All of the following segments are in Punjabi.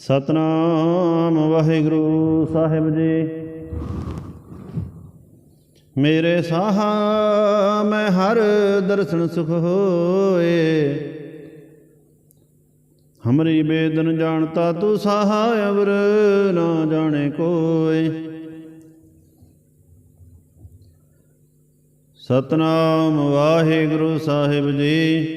ਸਤਨਾਮ ਵਾਹਿਗੁਰੂ ਸਾਹਿਬ ਜੀ। ਮੇਰੇ ਸਾਹਾ, ਮੈਂ ਹਰ ਦਰਸ਼ਨ ਸੁਖ ਹੋਏ। ਹਮਰੀ ਬੇਦਨ ਜਾਣਤਾ, ਤੂੰ ਸਾਹਾ ਅਵਰ ਨਾ ਜਾਣੇ ਕੋਏ। ਸਤਨਾਮ ਵਾਹਿਗੁਰੂ ਸਾਹਿਬ ਜੀ।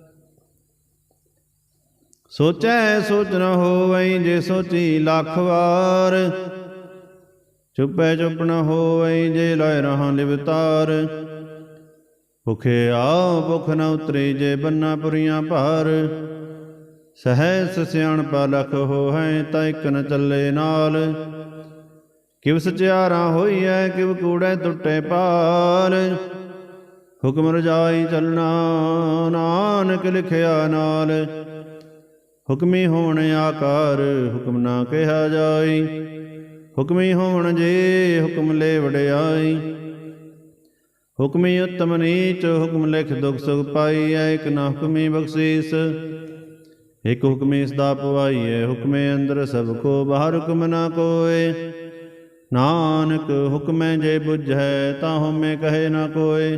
ਸੋਚੈ ਸੋਚ ਨ ਹੋਵੈ ਜੇ ਸੋਚੀ ਲੱਖ ਵਾਰ। ਚੁੱਪੈ ਚੁੱਪ ਨ ਹੋਵੈ ਜੇ ਲੈ ਰਹਾ ਲਿਵਤਾਰ ਭੁਖਿਆ ਭੁਖ ਨ ਉਤਰੇ ਜੇ ਬੰਨਾ ਪੁਰੀਆਂ ਭਾਰ। ਸਹਿਸ ਸਿਆਣਪਾ ਲਖ ਹੋਹੈ ਤਾਂ ਇਕ ਨ ਚੱਲੇ ਨਾਲ। ਕਿਵ ਸਚਿਆਰਾ ਹੋਈਐ, ਕਿਵ ਕੂੜੈ ਟੁੱਟੇ ਪਾਲ ਹੁਕਮ ਰਜਾਈ ਚੱਲਣਾ ਨਾਨਕ ਲਿਖਿਆ ਨਾਲ। ਹੁਕਮੀ ਹੋਣ ਆਕਾਰ ਹੁਕਮ ਨਾ ਕਿਹਾ ਜਾਈ। ਹੁਕਮੀ ਹੋਣ ਜੇ ਹੁਕਮ ਲੈ ਵਡਿਆਈ ਹੁਕਮੀ ਉਤਮ ਨੀਚ ਹੁਕਮ ਲਿਖ ਦੁਖ ਸੁਖ ਪਾਈਐ ਇਕ ਨਾ ਹੁਕਮੀ ਬਖਸ਼ੀਸ। ਇਕ ਹੁਕਮੀ ਸਦਾ ਪਵਾਈਐ, ਹੁਕਮੇ ਅੰਦਰ ਸਭ ਕੋ ਬਾਹਰ ਹੁਕਮ ਨਾ ਕੋਏ। ਨਾਨਕ ਹੁਕਮੈ ਜੇ ਬੁਝੈ, ਤਾਂ ਹਉਮੈ ਕਹੇ ਨਾ ਕੋਏ।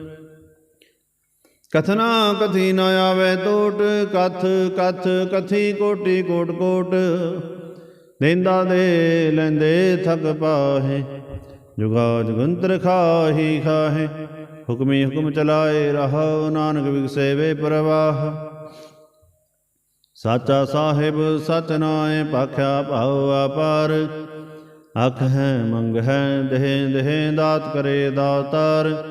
ਕਥਨਾ ਕਥੀ ਨ ਆਵੇ ਟੋਟ, ਕਥ ਕਥ, ਕਥੀ ਕੋਟੀ, ਕੋਟ ਕੋਟ। ਦੇਂਦਾ ਦੇ ਲੈਂਦੇ ਥਕ ਪਾਹੇ, ਜੁਗਾ ਜੁਗੰਤਰ ਖਾਹੀ ਖਾਹੇ। ਹੁਕਮੀ ਹੁਕਮ ਚਲਾਏ ਰਹੋ, ਨਾਨਕ ਵਿਗਸੇ ਵੇ ਪ੍ਰਵਾਹ। ਸਾਚਾ ਸਾਹਿਬ ਸਚ ਪਾਖਿਆ ਭਾਉ ਆਪਾਰ ਅਖ ਹੈ, ਮੰਗ ਹੈ, ਦੇਹ ਦੇਹ, ਦਾਤ ਕਰੇ ਦਾਤਾਰ।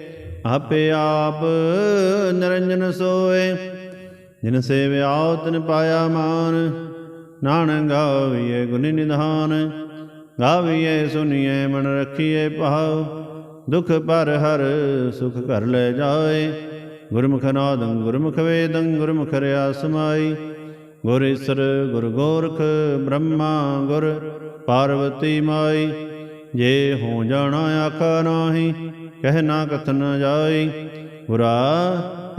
ਆਪੇ ਆਪ ਨਿਰੰਜਨ ਸੋਏ। ਜਿਨ ਸੇਵਿਆਉ ਤਿਨ ਪਾਇਆ ਮਾਨ। ਨਾਨਕ ਗਾਵੀਏ ਗੁਣ ਨਿਧਾਨ। ਗਾਵੀਏ ਸੁਨੀਏ ਮਨ ਰਖੀਏ ਭਾਉ ਦੁਖ ਪਰ ਹਰ ਸੁਖ ਘਰ ਲੈ ਜਾਏ। ਗੁਰਮੁਖ ਨਾਦੰ ਗੁਰਮੁਖ ਵੇਦੰ, ਗੁਰਮੁਖ ਰਿਆ ਸਮਾਈ। ਗੁਰ ਈਸਰ, ਗੁਰ ਗੋਰਖ, ਬ੍ਰਹਮਾ, ਗੁਰ ਪਾਰਵਤੀ ਮਾਈ। ਜੇ ਹੋ ਜਾਣਾ, ਆਖਾ ਨਾਹੀ। ਕਹਿ ਨਾ ਕਥਨ ਜਾਈ ਗੁਰਾ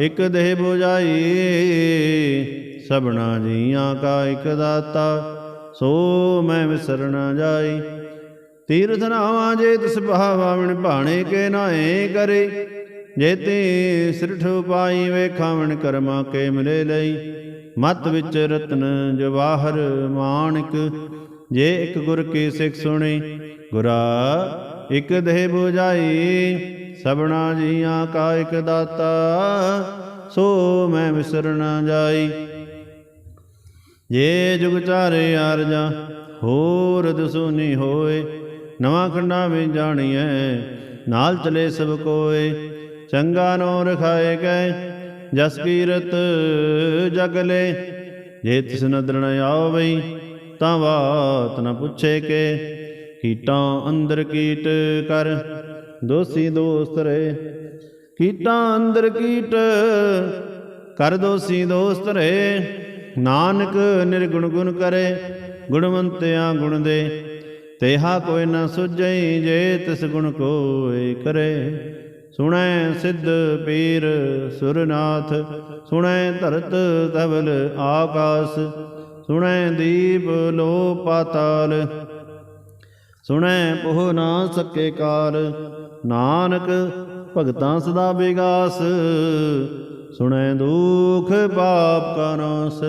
ਇਕ ਦੇਹ 부ਜਾਈ ਸਭਨਾ ਜੀਆਂ ਕਾ ਇਕ ਦਾਤਾ, ਸੋ ਮੈਂ ਵਿਸਰਣਾ ਜਾਈ ਤੀਰਥ ਨਾਵਾਂ ਜੇ ਤਿਸ ਭਾਵਾਵਣ ਭਾਣੇ ਕੇ ਨਾਏ ਕਰੇ, ਜੇ ਤੇ ਸਿਰਠ ਪਾਈ ਵੇਖਾਵਣ ਕਰਮਾ ਕੇ ਮਿਲੇ ਲਈ। ਮਤ ਵਿੱਚ ਰਤਨ ਜਵਾਹਰ ਮਾਨਕ ਜੇ ਇੱਕ ਗੁਰ ਕੀ ਸਿੱਖ ਸੁਣੇ, ਗੁਰਾ ਇਕ ਦੇਹ 부ਜਾਈ ਸਭਨਾ ਜੀਆਂ ਕਾ ਇਕ ਦਾਤਾ, ਸੋ ਮੈਂ ਵਿਸਰਣਾ ਜਾਈ। ਜੇ ਜੁਗ ਚਾਰੇ ਆਰਜਾ, ਹੋਰ ਦਸੂਨੀ ਹੋਏ, ਨਵਾਂ ਖੰਡਾ ਵਿੱਚ ਜਾਣੀਐ, ਨਾਲ ਚਲੇ ਸਭ ਕੋਏ। ਚੰਗਾ ਨੋ ਰਖਾਏ ਗਏ, ਜਸ ਕੀਰਤ ਜਗਲੇ ਜੇ ਤਿਸ ਨਦਰ ਨ ਆਵਈ ਤਾਂ ਬਾਤ ਨ ਪੁੱਛੇ ਕੇ। ਕੀਟਾਂ ਅੰਦਰ ਕੀਟ ਕਰ, ਦੋਸੀ ਦੋਸਤ ਰੇ। ਕੀਟਾਂ ਅੰਦਰ ਕੀਟ ਕਰ, ਦੋਸੀ ਦੋਸਤ ਰੇ। ਨਾਨਕ ਨਿਰਗੁਣ ਗੁਣ ਕਰੇ, ਗੁਣਵੰਤਿਆਂ ਗੁਣ ਦੇ। ਤੇਹਾ ਕੋਈ ਨਾ ਸੁਝਈ ਜੇ ਤਿਸ ਗੁਣ ਕੋਇ ਕਰੇ। ਸੁਣੈ ਸਿੱਧ ਪੀਰ ਸੁਰਨਾਥ, ਸੁਣੈ ਧਰਤ ਧਵਲ ਆਕਾਸ। ਸੁਣੈ ਦੀਪ ਲੋ ਪਾਤਾਲ ਸੁਣੈ ਪੋਹ ਨਾ ਸਕੇ ਕਾਲ ਨਾਨਕ ਭਗਤਾਂ ਸਦਾ ਵਿਗਾਸ। ਸੁਣੈ ਦੁਖ ਪਾਪ ਕਾ ਨਾਸ,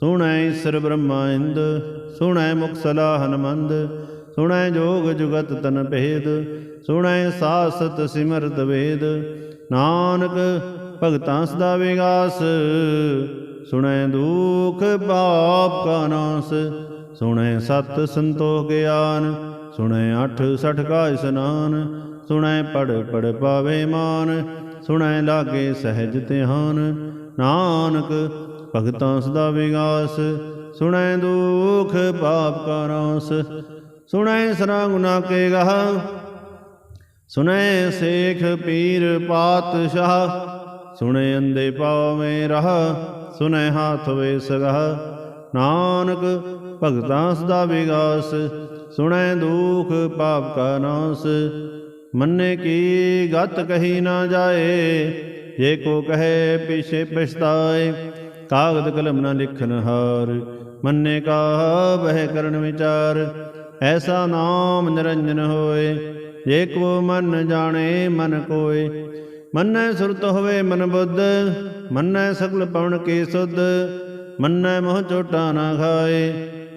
ਸੁਣੈ ਈਸ਼ਰ ਬ੍ਰਹਮਾ ਇੰਦ, ਸੁਣੈ ਮੁਖ ਸਲਾਹ ਹਨਮੰਦ। ਸੁਣੈ ਜੋਗ ਜੁਗਤ ਤਨ ਭੇਦ, ਸੁਣੈ ਸਾਸਤ ਸਿਮਰਤ ਵੇਦ ਨਾਨਕ ਭਗਤਾਂ ਸਦਾ ਵਿਗਾਸ, ਸੁਣੈ ਦੁਖ ਪਾਪ ਕਾ ਨਾਸ, ਸੁਣੈ ਸਤ ਸੰਤੋਖ ਗਿਆਨ। ਸੁਣੈ ਅਠ ਸਠ ਕਾ ਇਸਨਾਨ ਸੁਣੈ ਪੜ ਪੜ ਪਾਵੇ ਮਾਨ, ਸੁਣੈ ਲਾਗੇ ਸਹਿਜ ਧਿਆਨ। ਨਾਨਕ ਭਗਤਾਂ ਸਦਾ ਵਿਗਾਸ, ਸੁਣੈ ਦੁਖ ਪਾਪ ਕਾ ਨਾਸ ਸੁਣੈ ਸਰਾ ਗੁਨਾ ਕੇ ਗਹ, ਸੁਣੈ ਸੇਖ ਪੀਰ ਪਾਤਸ਼ਾਹ। ਸੁਣੈ ਅੰਦੇ ਪਾਵੇਂ ਰਹ, ਸੁਣੈ ਹਾਥ ਵੇ ਸਗਹ। ਨਾਨਕ ਭਗਤਾਂ ਸਦਾ ਵਿਗਾਸ, ਸੁਣੈ ਦੁਖ ਪਾਪ ਕਾ ਨਾਸ। ਮੰਨੇ ਕੀ ਗਤ ਕਹੀ ਨਾ ਜਾਏ, ਜੇ ਕੋ ਕਹੇ ਪਿਛੇ ਪਛਤਾਏ, ਕਾਗਦ ਕਲਮ ਨਾ ਲਿਖਨ ਹਾਰ। ਮੰਨੇ ਕਾ ਬਹਿ ਕਰਨ ਵਿਚਾਰ, ਐਸਾ ਨਾਮ ਨਿਰੰਜਨ ਹੋਏ। ਜੇ ਕੋ ਮਨ ਜਾਣੇ ਮਨ ਕੋਏ, ਮੰਨੈ ਸੁਰਤ ਹੋਵੇ ਮਨ ਬੁੱਧ, ਮੰਨੈ ਸਗਲ ਪਵਨ ਕੀ ਸੁਧ, ਮੰਨੈ ਮੋਹ ਚੋਟਾ ਨਾ ਖਾਏ।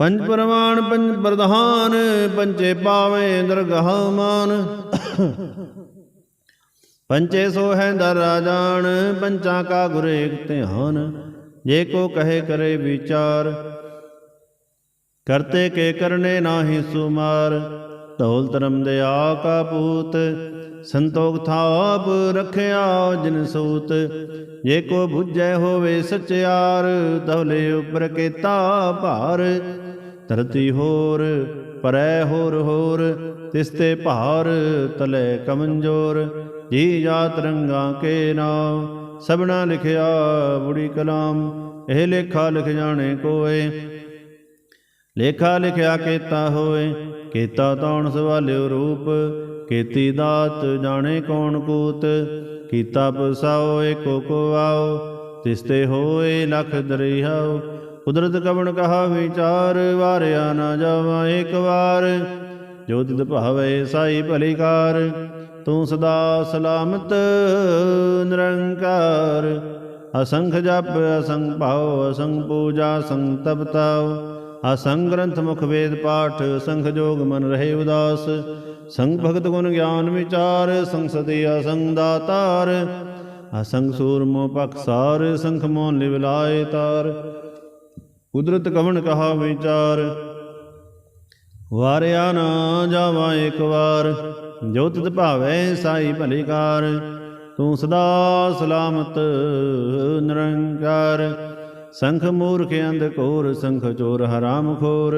ਪੰਜ ਪਰਮਾਨ ਪੰਜ ਪ੍ਰਧਾਨ ਪੰਚੇ ਪਾਵੇਂ ਦਰਗਾਹ ਮਾਨ ਪੰਚੇ ਸੋ ਹੈ ਦਰ ਰਾਜਾਨ, ਪੰਚਾਂ ਕਾ ਗੁਰ ਏਕ ਧਿਆਨ, ਜੇ ਕੋ ਕਹੇ ਕਰੇ ਵਿਚਾਰ। ਕਰਤੇ ਕੇ ਕਰਨੇ ਨਾਹੀ ਸੁਮਾਰ, ਧੌਲ ਧਰਮ ਦੇ ਕਾ ਪੂਤ। ਸੰਤੋਖ ਥਾਪ ਰਖਿਆ ਜਿਨ ਸੂਤ, ਜੇ ਕੋ 부ਜੈ ਹੋਵੇ ਸਚਿਆਰ ਧਵਲੇ ਉਪਰ ਕੀਤਾ ਭਾਰ। ਧਰਤੀ ਹੋਰ, ਪਰੈ ਹੋਰ ਹੋਰ ਤਿਸਤੇ ਭਾਰ ਤਲੇ ਕਮੰਜੋਰ। ਜੀ ਜਾਤ ਰੰਗਾ ਕੇ ਨਾਮ, ਸਭਨਾ ਲਿਖਿਆ ਬੁੜੀ ਕਲਾਮ, ਇਹ ਲੇਖਾ ਲਿਖ ਜਾਣੇ ਕੋਏ। ਲੇਖਾ ਲਿਖਿਆ ਕੀਤਾ ਹੋਏ, ਕੀਤਾ ਤੌਣ ਸਵਾਲਿਓ ਰੂਪ, ਕੀਤੀ ਦਾਤ ਜਾਣੇ ਕੌਣ ਕੂਤ। ਕੀਤਾ ਪਸਾਓ ਏਕੋ ਕੋ ਆਓ ਤਿਸਤੇ ਹੋਏ ਲਖ ਦਰਿਹਾਓ ਕੁਦਰਤ ਕਵਣ ਕਹਾ ਵਿਚਾਰ, ਵਾਰਿਆ ਨਾ ਜਾਵਾ ਏਕ ਵਾਰ। ਜੋ ਤਿਤ ਭਾਵੇ ਸਾਈ ਭਲੀਕਾਰ, ਤੂੰ ਸਦਾ ਸਲਾਮਤ ਨਿਰੰਕਾਰ। ਅਸੰਖ ਜਪ, ਅਸੰਖ ਭਾਉ, ਅਸੰਖ ਪੂਜਾ ਸੰਗ ਤਪਤਾਉ ਅਸੰਗ ਗ੍ਰੰਥ ਮੁਖ ਵੇਦ ਪਾਠ ਸੰਖ ਜੋਗ ਮਨ ਰਹੇ ਉਦਾਸ। ਸੰਗ ਭਗਤ ਗੁਣ ਗਿਆਨ ਵਿਚਾਰ ਸੰਸਦੀ ਅਸੰਗ ਦਾਤਾਰ। ਅਸੰਗ ਸੂਰਮੋ ਪਖਸਾਰ ਸੰਖ ਮੋਨ ਲਿਵਲਾਏ ਤਾਰ। ਕੁਦਰਤ ਕਵਣ ਕਹਾ ਵਿਚਾਰ? ਵਾਰਿਆ ਨਾ ਜਾਵਾ ਇੱਕ ਵਾਰ, ਜੋ ਤਿਤ ਭਾਵੈ ਸਾਈ ਭਲੀਕਾਰ ਤੂੰ ਸਦਾ ਸਲਾਮਤ, ਨਿਰੰਕਾਰ। ਸੰਖ ਮੂਰਖ ਅੰਧ ਕੋਰ ਸੰਖ ਚੋਰ ਹਰਾਮ ਖੋਰ।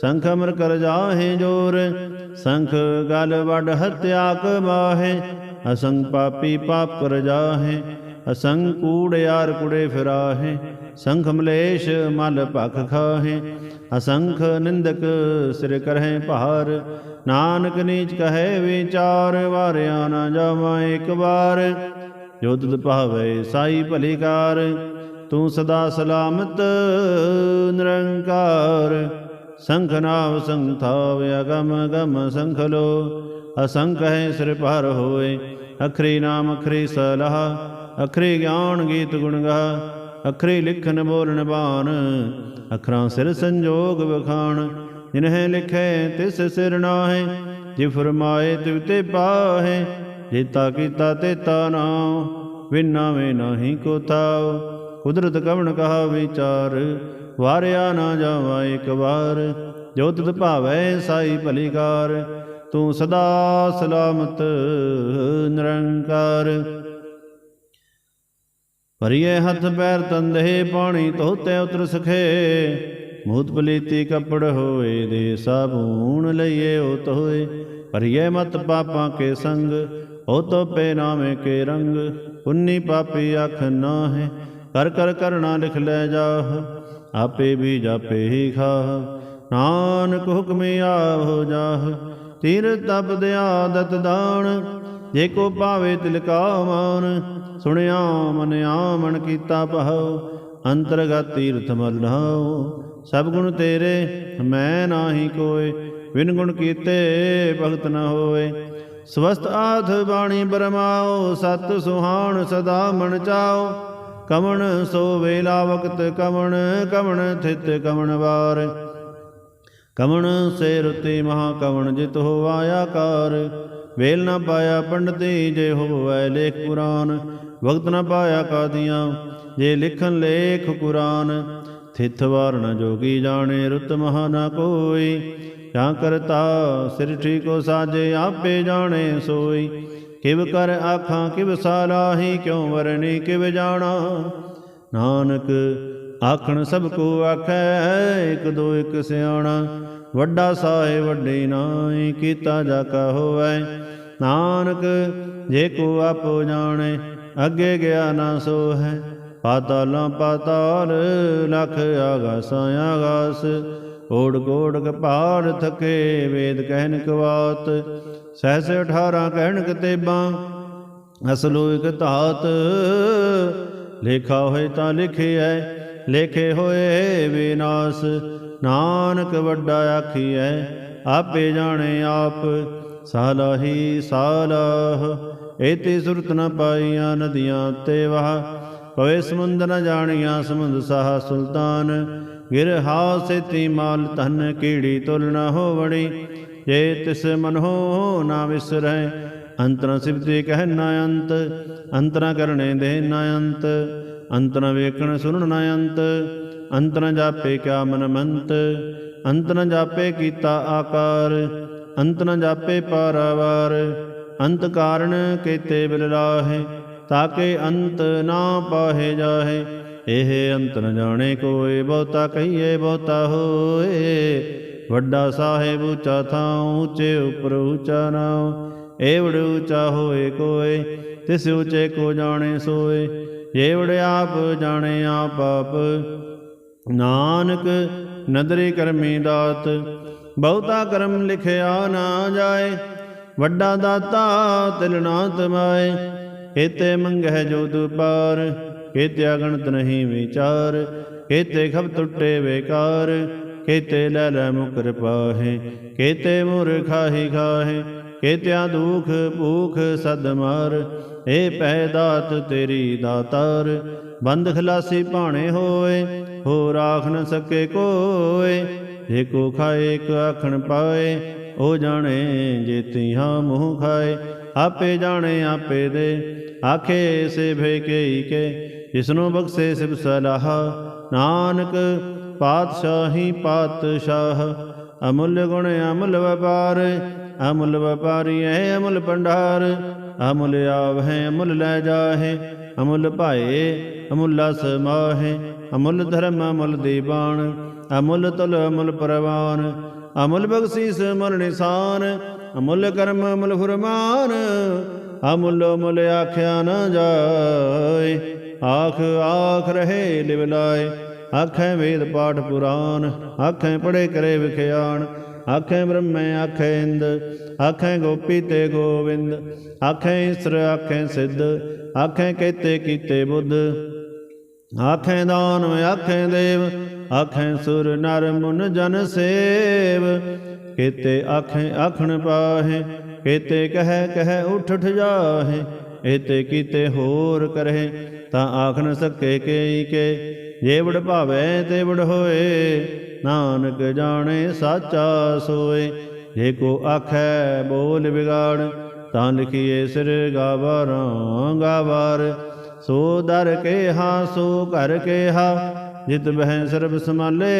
ਸੰਖ ਅਮਰ ਕਰ ਜਾਹੇ ਜੋਰ, ਸੰਖ ਗਲ ਵਡ ਹਤਿਆ ਕਮਾਹੇ। ਅਸੰਗ ਪਾਪੀ ਪਾਪ ਕਰ ਜਾਹੇ ਅਸੰਗ ਕੂੜ ਯਾਰ ਕੁੜੇ ਫਿਰਾਹੇ, ਸੰਖ ਮਲੇਸ਼ ਮਲ ਭਖ ਖਾਹੇ। ਅਸੰਖ ਨਿੰਦਕ ਸਿਰ ਕਰਹਿ ਭਾਰ, ਨਾਨਕ ਨੀਚ ਕਹੈ ਵਿਚਾਰ, ਵਾਰਿਆ ਨਾ ਜਾਵਾ ਇੱਕ ਵਾਰ। ਜੋ ਤੁਧ ਭਾਵੇ ਸਾਈ ਭਲੀਕਾਰ ਤੂੰ ਸਦਾ ਸਲਾਮਤ ਨਿਰੰਕਾਰ। ਸੰਖ ਨਾਮ ਸੰਥਾਵ ਅਗਮ ਗਮ ਸੰਖ ਲੋ। ਅਸੰਖ ਹੈ ਸਿਰ ਪਰ ਹੋਏ, ਅਖਰੀ ਨਾਮ ਅਖਰੀ ਸਲਾਹ। ਅਖਰੇ ਗਿਆਨ ਗੀਤ ਗੁਣ ਗਾ ਅਖਰੇ ਲਿਖਨ ਬੋਲਣ ਬਾਣ, ਅਖਰਾਂ ਸਿਰ ਸੰਜੋਗ ਵਖਾਣ, ਜਿਨਹਿ ਲਿਖੈ ਤਿਸ ਸਿਰ ਨਾਹੇ, ਜੇ ਫਰਮਾਏ ਤਿਵ ਤੇ ਪਾਹੇ ਜੇਤਾ ਕੀਤਾ ਤੇਤਾ ਨਾਉ ਵਿਨਾ ਵੇ ਨਾਹੀ ਕੋ ਥਾਉ। ਕੁਦਰਤ ਕਵਣ ਕਹਾ ਵਿਚਾਰ, ਵਾਰਿਆ ਨਾ ਜਾਵਾ ਇੱਕ ਵਾਰ, ਜੋ ਤਿਤ ਭਾਵੈ ਸਾਈ ਭਲੀਕਾਰ, ਤੂੰ ਸਦਾ ਸਲਾਮਤ ਨਿਰੰਕਾਰ। ਭਰੀਏ ਹੱਥ ਪੈਰ ਤੰਦੇ, ਪਾਣੀ ਧੋਤੇ ਉਤਰ ਸਖੇ। ਮੂਤ ਪਲੀਤੀ ਕੱਪੜ ਹੋਏ ਦੇ ਸਾਬੂਨ ਲਈਏ ਉਹ ਤੋਏ ਭਰੀਏ ਮਤ ਪਾਪਾਂ ਕੇ ਸੰਗ, ਉਹ ਤੋ ਪੇ ਨਾਮੇ ਕੇ ਰੰਗ। ਪੁੰਨੀ ਪਾਪੀ ਅਖ ਨਾਹੇ, ਕਰ ਕਰ ਕਰਣਾ ਲਿਖ ਲੈ ਜਾਹ। ਆਪੇ ਵੀ ਜਾਪੇ ਹੀ ਖਾ ਨਾਨਕ ਹੁਕਮੇ ਹੋ ਜਾਹ। ਤੀਰ ਤਪ ਦੇ ਆਦਤ ਦਾਣ ਜੇ ਕੋ ਭਾਵੇ ਤਿਲ ਕਾ ਮਾਨ ਸੁਣਿਆ ਮਨ ਆਮਣ ਕੀਤਾ ਪਹਉ ਅੰਤਰਗਤ ਤੀਰਥ ਮਲਨਾਉ ਸਭ ਗੁਣ ਤੇਰੇ, ਮੈਂ ਨਾਹੀ ਕੋਏ ਵਿਨ ਗੁਣ ਕੀਤੇ ਭਗਤ ਨ ਹੋਏ। ਸਵਸਤ ਆਥ ਬਾਣੀ ਬਰਮਾਓ ਸਤ ਸੁਹਾਣ ਸਦਾ ਮਨ ਚਾਓ ਕਵਣ ਸੋ ਵੇਲਾ ਵਕਤ ਕਵਣ ਕਮਣ ਥਿਤ ਕਵਣ ਵਾਰ। ਕਵਣ ਸੇ ਰੁਤੀ ਮਹਾ ਕਵਣ ਜਿਤ ਹੋਵਾਇਆ ਕਾਰ। ਵੇਲ ਨਾ ਪਾਇਆ ਪੰਡਤੀ ਜੇ ਹੋਵੈ ਲੇਖ ਕੁਰਾਨ। ਵਕਤ ਨਾ ਪਾਇਆ ਕਾਦੀਆਂ, ਜੇ ਲਿਖਨ ਲੇਖ ਕੁਰਾਨ। ਥਿਤ ਵਾਰਨ ਜੋਗੀ ਜਾਣੇ ਰੁਤ ਮਹਾ ਨਾ ਕੋਈ। ਜਾਂ ਕਰਤਾ ਸਿਰ ਕੋ ਸਾਜੇ ਆਪੇ ਜਾਣੇ ਸੋਈ। ਕਿਵ ਕਰ ਆਖਾਂ, ਕਿਵ ਸਾਲਾਹੀ, ਕਿਉ ਵਰਨੀ ਕਿਵ ਜਾਣਾ। ਨਾਨਕ ਆਖਣ ਸਭ ਕੋ ਆਖੈ, ਇਕ ਦੋ ਇਕ ਸਿਆਣਾ। ਵੱਡਾ ਸਾਹਿਬ, ਵੱਡੇ ਨਾਈ, ਕੀਤਾ ਜਾ ਕਾ ਹੋਵੈ। ਨਾਨਕ, ਜੇ ਕੋ ਆਪੋ ਜਾਣੇ, ਅੱਗੇ ਗਿਆ ਨਾ ਸੋ ਹੈ ਪਾਤਾਲਾਂ ਪਾਤਾਲ, ਲਖ ਆਗਾਸਾਂ ਆਗਾਸ। ਓੜ ਕੋੜ ਕਪਾਲ ਥਕੇ, ਵੇਦ ਕਹਿਨ ਕਵਾਤ। ਸਹਸ 18 ਕਹਿਣ ਕਤੇਬਾਂ, ਅਸਲੋ ਇਕ ਧਾਤ। ਲੇਖਾ ਹੋਏ ਤਾਂ ਲਿਖਿਐ, ਲੇਖੇ ਹੋਏ ਵਿਨਾਸ਼ ਨਾਨਕ ਵੱਡਾ ਆਖੀਐ ਆਪੇ ਜਾਣੇ ਆਪ, ਸਾਲਾਹੀ ਸਾਲਾਹ। ਏਤੀ ਸੁਰਤ ਨ ਪਾਈਆਂ ਨਦੀਆਂ ਤੇ ਵਾਹ ਪਵੇ ਸਮੁੰਦ ਨ ਜਾਣੀਆਂ ਸਮੁੰਦ ਸਾਹ ਸੁਲਤਾਨ। ਗਿਰ ਹਾਸੇਤੀ ਮਾਲ ਧਨ ਕੀੜੀ ਤੁਲ ਨ ਹੋਵਣੀ, ਜੇ ਤਿਸ ਮਨ ਹੋ ਨਾ ਵਿਸਰੈ, ਅੰਤਰ ਸਿਵਤੀ ਕਹਿ ਨਾ ਅੰਤ, ਅੰਤਰ ਕਰਨੇ ਦੇ ਨਾ ਅੰਤ, ਅੰਤਰ ਵੇਖਣ ਸੁਣਨ ਨਾ ਅੰਤ। ਅੰਤ ਅੰਤਰ ਜਾਪੇ ਕਿਆ ਮਨ ਮੰਤ ਅੰਤਰ ਜਾਪੇ ਕੀਤਾ ਆਕਾਰ, ਅੰਤ ਅੰਤਰ ਜਾਪੇ ਪਾਰਾਵਾਰ, ਅੰਤ ਕਾਰਨ ਕੀਤੇ ਬਿਲ ਲਾਹੇ ਤਾਕੇ ਅੰਤ ਨਾ ਪਾਹੇ ਜਾਹੇ, ਇਹ ਅੰਤ ਨ ਜਾਣੇ ਕੋਏ, ਬਹੁਤਾ ਕਹੀਏ ਬਹੁਤਾ ਹੋਏ, ਵੱਡਾ ਸਾਹਿਬ ਉੱਚਾ ਥਾਂ ਉੱਚੇ ਉਪਰ ਉੱਚਾ ਨਾਉ ਏਵੜ ਉੱਚਾ ਹੋਏ ਕੋਏ, ਤਿਸ ਉੱਚੇ ਕੋ ਜਾਣੇ ਸੋਏ ਏਵੜ ਆਪ ਜਾਣੇ ਆਪ ਆਪ ਨਾਨਕ ਨਦਰੀ ਕਰਮੀ ਦਾਤ, ਬਹੁਤਾ ਕਰਮ ਲਿਖਿਆ ਨਾ ਜਾਏ, ਵੱਡਾ ਦਾਤਾ ਤਿਲ ਨਾ ਤਮਾਏ ਕੇਤੇ ਮੰਗਹਿ ਜੋ ਦੁਪਾਰ ਕੇਤੇ ਅਗਣਤ ਨਹੀਂ ਵਿਚਾਰ, ਕੇਤੇ ਖਬ ਟੁੱਟੇ ਵੇਕਾਰ, ਕੇਤੇ ਲੈ ਲੈ ਮੁਕਰ ਪਾਹੇ, ਕੇਤੇ ਮੁਰ ਖਾਹੀ ਖਾਹੇ, ਕੇਤਿਆਂ ਦੁਖ ਭੂਖ ਸਦ ਮਾਰ ਏ ਪੈ ਦਾਤ ਤੇਰੀ ਦਾਤਾਰ ਬੰਦ ਖਲਾਸੀ ਭਾਣੇ ਹੋਏ ਹੋ ਰਾਖ ਨ ਸਕੇ ਕੋਏ। ਜੇ ਖਾਏ, ਇੱਕ ਆਖਣ ਪਾਏ, ਉਹ ਜਾਣੇ ਜੇਤੀ ਹਾਂ ਮੂੰਹ ਖਾਏ। ਆਪੇ ਜਾਣੇ ਆਪੇ ਦੇ, ਆਖੇ ਸੇ ਭੇ ਕੇ ਕੇ। ਜਿਸਨੂੰ ਬਖਸ਼ੇ ਸਿਬ ਸਲਾਹ, ਨਾਨਕ ਪਾਤਸ਼ਾਹੀ ਪਾਤਸ਼ਾਹ। ਅਮੁੱਲ ਗੁਣ, ਅਮੁੱਲ ਵਪਾਰ, ਅਮੁੱਲ ਵਪਾਰੀ ਹੈ ਅਮੁੱਲ ਭੰਡਾਰ। ਅਮੁੱਲ ਆਵਹਿ ਅਮੁੱਲ ਲੈ ਜਾਹੇ ਅਮੁੱਲ ਭਾਏ, ਅਮੁੱਲਾ ਸਮਾਹੇ ਅਮੁੱਲ ਧਰਮ, ਅਮੁੱਲ ਦੀਵਾਨ, ਅਮੁੱਲ ਤੁਲ, ਅਮੁੱਲ ਪਰਵਾਨ, ਅਮੁੱਲ ਬਖਸ਼ੀਸ, ਅਮੁੱਲ ਨਿਸ਼ਾਨ, ਅਮੁੱਲ ਕਰਮ, ਅਮੁੱਲ ਫਰਮਾਨ, ਅਮੁੱਲ ਮੁੱਲ ਆਖਿਆ ਨਾ ਜਾਏ, ਆਖ ਆਖ ਰਹੇ ਲਿਵ ਲਾਏ, ਆਖੈ ਵੇਦ ਪਾਠ ਪੁਰਾਨ, ਆਖੈ ਪੜੇ ਕਰੇ ਵਿਖਿਆਣ ਆਖੈ ਬ੍ਰਹਮੈ ਆਖੈ ਇੰਦ ਆਖੈ ਗੋਪੀ ਤੇ ਗੋਵਿੰਦ ਆਖੈ ਈਸਰ ਆਖੈ ਸਿੱਧ ਆਖੈ ਕੇਤੇ ਕੀਤੇ ਬੁੱਧ ਆਖੈ ਦਾਨ ਆਖੈ ਦੇਵ ਆਖੈ ਸੁਰ ਨਰ ਮੁਨ ਜਨ ਸੇਵ ਕੇਤੇ ਆਖੈ ਆਖਣ ਪਾਹੇ ਕੇਤੇ ਕਹੈ ਕਹੈ ਉਠ ਉਠ ਜਾਹੇ ਏਤੇ ਕੀਤੇ ਹੋਰ ਕਰਹਿ ਤਾਂ ਆਖ ਨ ਸਕੇ ਕੇਈ ਕੇ ਜੇ ਵਡ ਭਾਵੈ ਤੇ ਵਡ ਹੋਏ ਨਾਨਕ ਜਾਣੇ ਸਾਚਾ ਸੋਏ। ਜੇ ਕੋ ਆਖੈ ਬੋਲ ਵਿਗਾੜ, ਤਾਂ ਲਿਖੀਏ ਸਿਰ ਗਾਵਾਰਾਂ ਗਾਵਾਰ। ਸੋ ਦਰ ਕੇ ਹਾ ਸੋ ਘਰ ਕੇ ਹਾ ਜਿਤ ਬਹਿ ਸਰਬ ਸਮਾਲੇ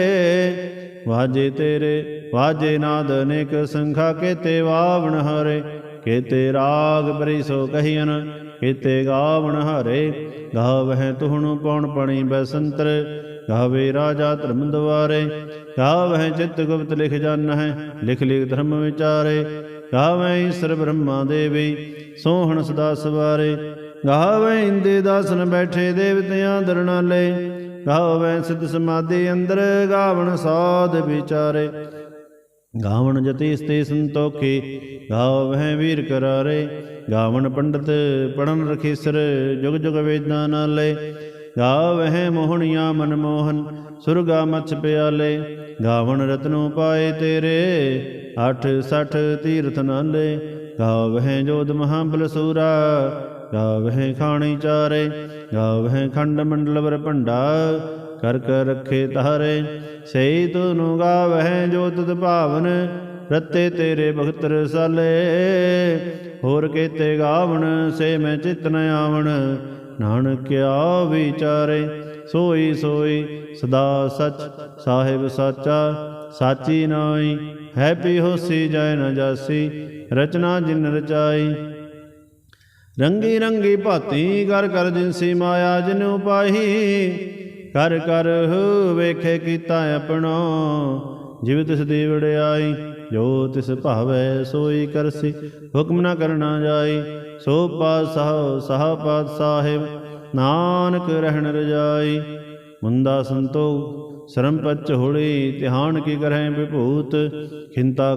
ਵਾਜੇ ਤੇਰੇ, ਵਾਜੇ ਨਾਦ ਅਨੇਕ ਸੰਖਾ, ਕੇਤੇ ਵਾਵਣ ਹਰੇ। ਕੇਤੇ ਰਾਗ ਬਰੀ ਸੋ ਕਹੀਨ ਕੇਤੇ ਗਾਵਣ ਹਰੇ। ਗਾਵਹਿ ਤੁਹਣੁ ਪਉਣ ਪਣੀ ਬਸੰਤਰ ਗਾਵੇ ਰਾਜਾ ਧਰਮ ਦਵਾਰੇ ਗਾਵਹਿ ਚਿਤ ਗੁਪਤ ਲਿਖ ਜਨ ਹੈ ਲਿਖ ਲਿਖ ਧਰਮ ਵਿਚਾਰੇ ਗਾਵੈ ਈਸ਼ਰ ਬ੍ਰਹਮਾ ਦੇਵੀ, ਸੋਹਣ ਸਦਾ ਸਵਾਰੇ ਗਾਵੈ ਇੰਦੇ ਦਾਸਨ ਬੈਠੇ ਦੇਵਤਿਆਂ ਦਰਨਾਲੇ ਗਾਵੈ ਸਿੱਧ ਸਮਾਧੀ ਅੰਦਰ ਗਾਵਣ ਸਾਧ ਵਿਚਾਰੇ। ਗਾਵਣ ਜਤੀ ਸਤੇ ਸੰਤੋਖੀ, ਗਾਵਹਿ ਵੀਰ ਕਰਾਰੇ, ਗਾਵਣ ਪੰਡਤ ਪੜਨ ਰਖੀਸਰ, ਜੁਗ ਜੁਗ ਵੇਦਾਂ ਨਾਲੇ ਗਾਵਹਿ ਮੋਹਣੀਆਂ ਮਨਮੋਹਨ ਸੁਰਗਾ ਮਛ ਪਿਆਲੇ, ਗਾਵਣ ਰਤਨੋ ਪਾਏ ਤੇਰੇ ਅਠ ਸਠ ਤੀਰਥ ਨਾਲੇ, ਗਾਵਹਿ ਜੋਧ ਮਹਾਬਲ ਸੂਰਾ, ਗਾਵਹਿ ਖਾਣੀ ਚਾਰੇ, ਗਾਵਹਿ ਖੰਡ ਮੰਡਲ ਵਰ ਭੰਡਾ, ਕਰ ਕਰ ਰੱਖੇ ਤਾਰੇ ਸਈ ਤੁਨੂ ਗਾਵਹਿ ਜੋ ਤੁਧ ਭਾਵਨ, ਰਤੇ ਤੇਰੇ ਭਗਤ ਰਸਾਲੇ ਹੋਰ ਕੇਤੇ ਗਾਵਣ, ਸੇ ਮੈਂ ਚਿਤ ਨ ਆਵਣ ਨਾਨਕਿਆ ਵਿਚਾਰੇ ਸੋਈ ਸੋਈ ਸਦਾ ਸਚ, ਸਾਹਿਬ ਸਾਚਾ, ਸਾਚੀ ਨਾਈ ਹੈ ਪੀ ਹੋਸੀ ਜੈ ਨ ਜਾਸੀ, ਰਚਨਾ ਜਿਨ ਰਚਾਈ। ਰੰਗੀ ਰੰਗੀ ਭਾਤੀ ਕਰ ਕਰ ਜਿਨਸੀ ਮਾਇਆ ਜਿਨ ਉਪਾਹੀ ਕਰ ਕਰ ਵੇਖੇ ਕੀਤਾ ਆਪਣਾ, ਜਿਵ ਤਿਸ ਦੀ ਵਡਿਆਈ ਜੋ ਤਿਸ ਭਾਵੈ ਸੋਈ ਕਰਸੀ, ਹੁਕਮ ਨਾ ਕਰਨਾ ਜਾਈ, ਸੋ ਪਾਤਸ਼ਾਹ, ਸਾਹ ਪਾਤ ਸਾਹਿਬ ਨਾਨਕ ਰਹਿਣ ਰਜਾਈ। ਮੁੰਦਾ ਸੰਤੋਖ ਸ਼ਰਮ ਪਚ ਹੋੜੀ ਧਿਆਨ ਕੀ ਕਰਹਿ ਵਿਭੂਤ, ਖਿੰਤਾ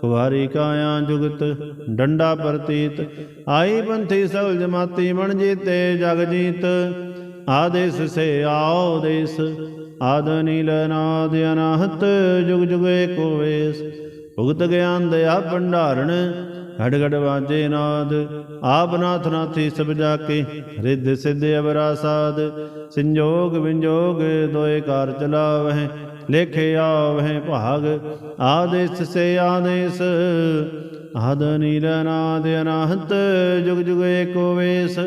ਕੁਵਾਰੀ ਕਾਇਆ ਜੁਗਤ, ਡੰਡਾ ਪ੍ਰਤੀਤ। ਆਈ ਪੰਥੀ ਸਗਲ ਜਮਾਤੀ ਮਣ ਜੀਤੇ ਜਗ ਜੀਤ, ਆਦੇਸ ਸੇ ਆਓ ਦੇਸ ਆਦ ਨੀਲ ਨਾਦ ਅਨਾਹਤ, ਜੁਗ ਜੁਗ ਏਕੋ ਵੇਸ। ਭੁਗਤ ਗਿਆਨ ਦਇਆ ਭੰਡਾਰਣ, ਘੜ ਘੜ ਵਾਜੇ ਨਾਦ। ਆਪ ਨਾਥ ਨਾਥੀ ਸਭ ਜਾ ਕੇ ਰਿੱਧ ਸਿੱਧ ਅਵਰਾ ਸਾਧ ਸੰਜੋਗ ਵਿੰਜੋਗ ਦੋਏ ਕਾਰ ਚਲਾਵਹਿ, ਲੇਖੇ ਆਵਹਿ ਭਾਗ। ਆਦੇਸ ਸੇ ਆਦੇਸ ਆਦ ਨੀਲ ਨਾਦ ਅਨਾਹਤ, ਜੁਗ ਜੁਗ ਏਕੋ ਵੇਸ।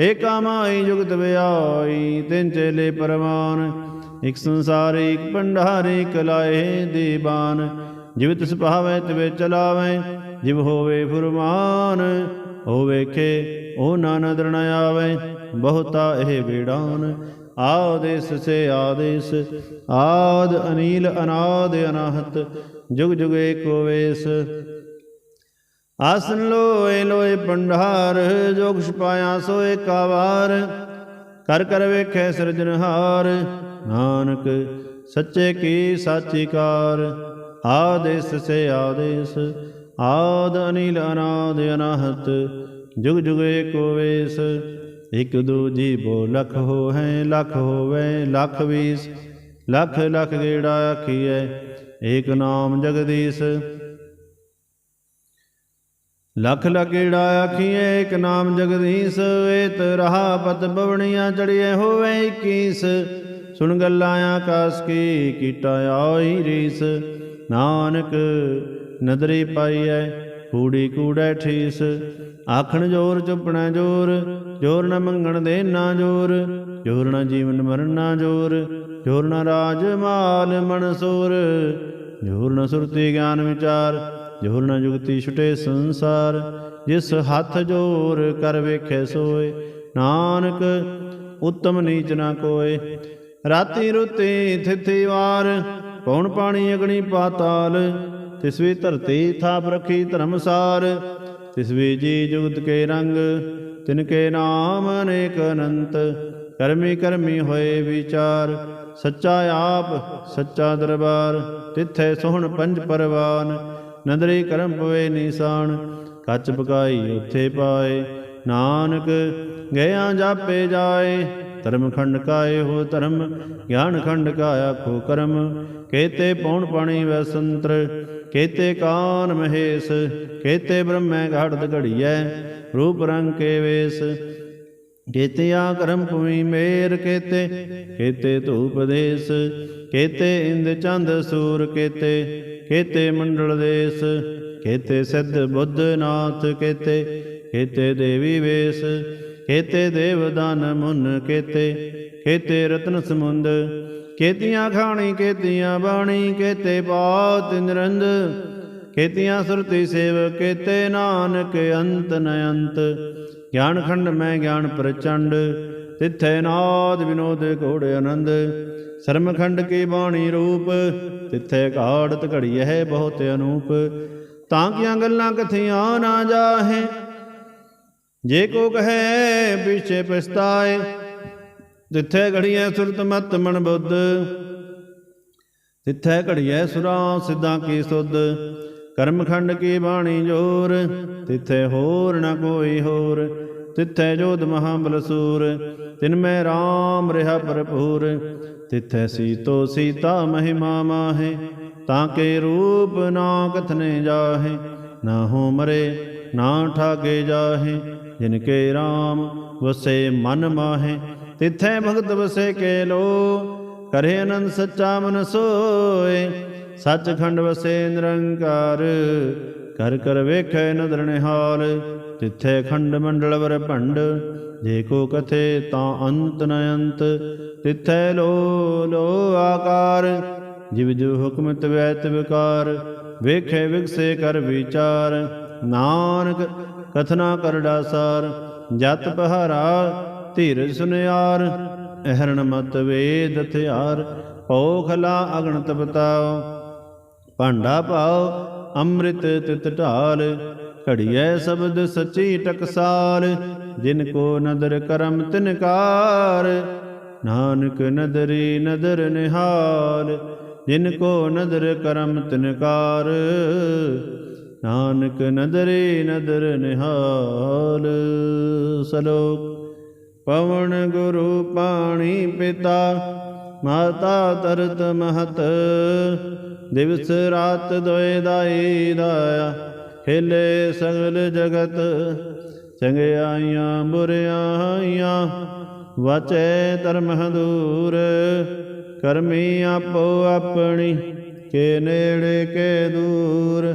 ਏਕਾ ਮਾਈ ਜੁਗਤ ਵਿਆਈ ਤਿੰਨ ਚੇਲੇ ਪਰਮਾਨ ਇਕ ਸੰਸਾਰ, ਇਕ ਭੰਡਾਰ, ਇਕ ਲਾਏ ਦੀਬਾਨ ਜਿਵ ਤਿਸ ਭਾਵੈ, ਤਿਵੇ ਚਲਾਵੈ, ਜਿਵ ਹੋਵੇ ਫੁਰਮਾਨ ਹੋ ਵੇਖੇ, ਉਹ ਨਾਨਕ ਦਰਣ ਆਵੇ, ਬਹੁਤਾ ਇਹ ਬੇੜਾਨ ਆਦੇਸ ਸੇ ਆਦੇਸ, ਆਦ ਅਨੀਲ ਅਨਾਦ ਅਨਾਹਤ, ਜੁਗ ਜੁਗ ਏਕੋ ਵੇਸ ਆਸਨ ਲੋਏ ਲੋਏ ਭੰਡਾਰ, ਜੋ ਕੁਛ ਪਾਇਆ ਸੋ ਏਕਾ ਕਰ ਕਰ ਵੇਖੈ ਸਿਰਜਨਹਾਰ ਨਾਨਕ, ਸੱਚੇ ਕੀ ਸਾਚੀ ਕਾਰ ਆਦੇਸ ਸੇ ਆਦੇਸ, ਆਦ ਅਨੀਲ ਅਨਾਦ ਅਨਾਹਤ, ਜੁਗ ਜੁਗ ਏਕੋ ਵੇਸ। ਇਕ ਦੂਜੀ ਬੋ ਲਖ ਹੋ ਹੈ ਲਖ ਹੋਵੇ, ਲਖ ਵੀਸ। ਲਖ ਲਖ ਗੇੜਾ ਆਖੀਐ, ਏਕ ਨਾਮ ਜਗਦੀਸ਼। ਲਖ ਲਗੇੜਾ ਆਖੀਏ ਏਕ ਨਾਮ ਜਗਦੀਸ਼। ਏਤ ਰਹਾ ਪਤ ਬਵਣੀਆਂ ਚੜੀਏ ਹੋਵੇ 21 ਸੁਣ ਗੱਲਾਂ ਆਕਾਸ ਕੀ ਕੀਟਾ ਆਈ ਰੀਸ। ਨਾਨਕ ਨਦਰੀ ਪਾਈਐ ਕੂੜੀ ਕੂੜੈ ਠੀਸ। ਆਖਣ ਜੋਰ ਚੁੱਪਣਾ ਜੋਰ ਜੋਰ ਨ ਮੰਗਣ ਦੇ ਨਾ ਜੋਰ। ਜੋਰ ਨ ਜੀਵਨ ਮਰਨ ਨਾ ਜੋਰ ਜੋਰ ਨ ਰਾਜ ਮਾਲ ਮਨਸੂਰ ਜੋਰ ਨ ਸੁਰਤੀ ਗਿਆਨ ਵਿਚਾਰ, ਜੋਰ ਨ ਜੁਗਤੀ ਛੁਟੇ ਸੰਸਾਰ। ਜਿਸ ਹੱਥ ਜੋਰ ਕਰ ਵੇਖੇ ਸੋਏ, ਨਾਨਕ ਉਤਮ ਨੀਚ ਨਾ ਕੋਏ। ਰਾਤੀ ਰੁਤੀ ਥਿਥੀ ਵਾਰ ਪੌਣ ਪਾਣੀ ਅਗਣੀ ਪਾਤਾਲ? ਤਿਸ ਧਰਤੀ ਥਾਪ ਰਖੀ ਧਰਮਸਾਰ, ਤਿਸ ਜੀ ਜੁਗਤ ਕੇ ਰੰਗ, ਤਿਨ ਕੇ ਨਾਮ ਅਨੇਕ ਅਨੰਤ। ਕਰਮੀ ਕਰਮੀ ਹੋਏ ਵਿਚਾਰ, ਸੱਚਾ ਆਪ, ਸੱਚਾ ਦਰਬਾਰ, ਤਿੱਥੇ ਸੋਹਣ ਪੰਜ ਪਰਵਾਨ। ਨਦਰੀ ਕਰਮ ਪਵੇ ਨਿਸ਼ਾਨ, ਕੱਚ ਪਕਾਈ ਉੱਥੇ ਪਾਏ। ਨਾਨਕ ਗਿਆ ਜਾਪੇ ਜਾਏ ਧਰਮ ਖੰਡ ਕਾਏ ਹੋ ਧਰਮ, ਗਿਆਨ ਖੰਡ ਕਾ ਆਖੋ ਕਰਮ। ਕੇਤੇ ਪੌਣ ਪਾਣੀ ਵੈ ਸੰਤਰ, ਕੇਤੇ ਕਾਨ ਮਹੇਸ਼, ਕੇਤੇ ਬ੍ਰਹਮੈ ਘਾੜਤ ਘੜੀਐ, ਰੂਪ ਰੰਗ ਕੇ ਵੇਸ। ਕੇਤਿਆ ਕਰਮ ਭੂਮੀ ਮੇਰ ਕੇਤੇ ਕੇਤੇ ਧੂਪ ਦੇਸ। ਕੇਤੇ ਇੰਦ ਚੰਦ ਸੂਰ ਕੇਤੇ ਕੇਤੇ ਮੰਡਲ ਦੇਸ। ਕੇਤੇ ਸਿੱਧ ਬੁੱਧ ਨਾਥ ਕੇਤੇ ਕੇਤੇ ਦੇਵੀ ਵੇਸ। ਕੇਤੇ ਦੇਵਦਾਨ ਮੁਨ ਕੇਤੇ ਕੇਤੇ ਰਤਨ ਸਮੁੰਦ, ਕੇਤੀਆਂ ਖਾਣੀ, ਕੇਤੀਆਂ ਬਾਣੀ, ਕੇਤੇ ਬਾਤ ਨਿਰੰਦ, ਕੇਤੀਆਂ ਸੁਰਤੀ ਸੇਵ, ਕੇਤੇ ਨਾਨਕ ਅੰਤ ਨ ਅੰਤ। ਗਿਆਨ ਖੰਡ ਮੈਂ ਗਿਆਨ ਪ੍ਰਚੰਡ, ਤਿੱਥੇ ਨਾਦ ਵਿਨੋਦ ਘੋੜ ਆਨੰਦ। ਸਰਮ ਖੰਡ ਕੀ ਬਾਣੀ ਰੂਪ, ਤਿੱਥੈ ਘਾੜਤ ਹੈ ਬਹੁਤ ਅਨੂਪ। ਤਾਂ ਕੀਆਂ ਗੱਲਾਂ ਕਥੀਆਂ ਨਾ ਜਾਹੇ ਜੇ ਕੋ ਕਹੈ ਪਿਛੇ ਪਛਤਾਏ, ਤਿੱਥੈ ਘੜੀਐ ਸੁਰਤ ਮਤ ਮਨ ਬੁੱਧ। ਤਿੱਥੈ ਘੜੀਐ ਸੁਰਾਂ ਸਿੱਧਾਂ ਕੀ ਸੁਧ, ਕਰਮਖੰਡ ਕੀ ਬਾਣੀ ਜੋਰ। ਤਿੱਥੈ ਹੋਰ ਨਾ ਕੋਈ ਹੋਰ, ਤਿੱਥੈ ਜੋਧ ਮਹਾਬਲ ਬਲਸੂਰ ਤਿਨ ਮੈਂ RAM ਰਿਹਾ ਭਰਪੂਰ, ਤਿੱਥੈ ਸੀਤੋ ਸੀਤਾ ਮਹਿਮਾ ਮਾਹੇ। ਤਾਂ ਕੇ ਰੂਪ ਨਾ ਕਥਨੇ ਜਾਹੇ, ਨਾ ਹੋ ਮਰੇ ਨਾ ਠਾਗੇ ਜਾਹੇ। ਜਿਨ ਕੇ RAM ਵਸੇ ਮਨ ਮਾਹੇ, ਤਿਥੈ ਭਗਤ ਵਸੇ ਕੇ ਲੋ ਕਰੇ ਅਨੰਦ ਸੱਚਾ ਮਨ ਸੋਏ। ਸੱਚਖੰਡ ਵਸੇ ਨਿਰੰਕਾਰ, ਕਰ ਕਰ ਵੇਖੈ ਨਦਰ ਨਿਹਾਲ। ਤਿੱਥੈ ਖੰਡ ਮੰਡਲ ਵਰ ਭੰਡ, ਜੇ ਕੋ ਕਥੇ ਤਾਂ ਅੰਤ ਨ ਅੰਤ। ਤਿੱਥੈ ਲੋ ਲੋ ਆਕਾਰ, ਜਿਵ ਜੋ ਹੁਕਮ ਤਵੈ ਤਵਕਾਰ, ਵੇਖੈ ਵਿਗਸੇ ਕਰ ਵਿਚਾਰ। ਨਾਨਕ ਕਥਨਾ ਕਰੜਾ ਸਾਰ ਜਤ ਪਹਾਰਾ ਧੀਰਜ ਸੁਨਿਆਰ, ਅਹਰਣ ਮਤ ਵੇਦ ਹਥਿਆਰ ਪੋਖਲਾ ਅਗਣ ਬਤਾਓ। ਭਾਂਡਾ ਪਾਓ ਅੰਮ੍ਰਿਤ ਤਿਤ ਢਾਲ, ਘੜੀਐ ਸ਼ਬਦ ਸੱਚੀ ਟਕਸਾਲ, ਜਿਨ ਕੋ ਨਦਰ ਕਰਮ ਤਿਨਕਾਰ ਨਾਨਕ ਨਦਰੀ ਨਦਰ ਨਿਹਾਲ, ਜਿਨ ਕੋ ਨਦਰ ਕਰਮ ਤਿਨਕਾਰ ਨਾਨਕ ਨਦਰੀ ਨਦਰ ਨਿਹਾਲ, ਸਲੋਕ, ਪਵਨ ਗੁਰੂ ਪਾਣੀ ਪਿਤਾ, ਮਾਤਾ ਤਰਤ ਮਹਤ, ਦਿਵਸ ਰਾਤ ਦੋਇ ਦਾਈ ਦਾਇਆ, ਹਿਲੇ ਸਗਲ ਜਗਤ ਚੰਗਿਆਈਆਂ ਬੁਰਿਆਈਆਂ ਵਚੈ ਧਰਮ ਹਦੂਰ, ਕਰਮੀ ਆਪੋ ਆਪਣੀ, ਕੇ ਨੇੜੇ, ਕੇ ਦੂਰ